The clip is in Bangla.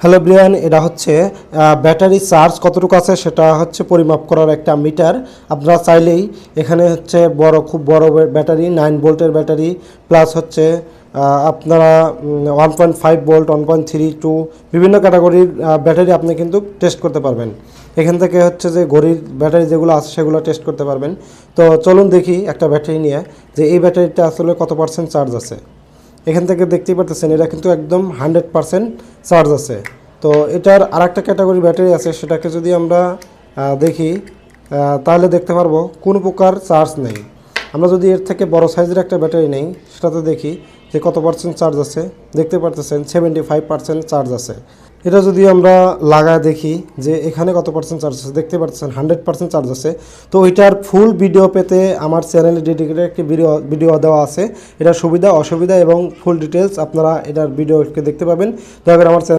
হ্যালো ব্রিয়ান, এটা হচ্ছে ব্যাটারি চার্জ কতটুকু আছে সেটা হচ্ছে পরিমাপ করার একটা মিটার। আপনারা চাইলেই এখানে হচ্ছে বড়, খুব বড় ব্যাটারি নাইন ভোল্টের ব্যাটারি প্লাস হচ্ছে আপনারা one point five volt one point three two বিভিন্ন ক্যাটাগরির ব্যাটারি আপনি কিন্তু টেস্ট করতে পারবেন। এখান থেকে হচ্ছে যে ঘড়ির ব্যাটারি যেগুলো আছে সেগুলো টেস্ট করতে পারবেন। তো চলুন দেখি একটা ব্যাটারি নিয়ে যে এই ব্যাটারিটা আসলে কত পার্সেন্ট চার্জ আছে। এখান থেকে দেখতেই পারতেছেন, এটা কিন্তু একদম হান্ড্রেড পারসেন্ট চার্জ আছে। তো এটার আর একটা ক্যাটাগরি ব্যাটারি আছে, সেটাকে যদি আমরা দেখি তাহলে দেখতে পারব, কোনো প্রকার চার্জ নেই। আমরা যদি এর থেকে বড় সাইজের একটা ব্যাটারি নেই, সেটাতে দেখি যে কত পার্সেন্ট চার্জ আছে। দেখতে পারতেছেন সেভেন্টি ফাইভ পার্সেন্ট চার্জ আছে। এটা যদি আমরা লাগায় দেখি যে এখানে কত পার্সেন্ট চার্জ আছে, দেখতে পাচ্ছেন হান্ড্রেড পার্সেন্ট চার্জ আছে। তো এটার ফুল ভিডিও পেতে আমার চ্যানেলে ডেডিকেটেড একটি ভিডিও ভিডিও দেওয়া আছে। এটার সুবিধা, অসুবিধা এবং ফুল ডিটেলস আপনারা এটার ভিডিওকে দেখতে পাবেন। দয়া করে আমার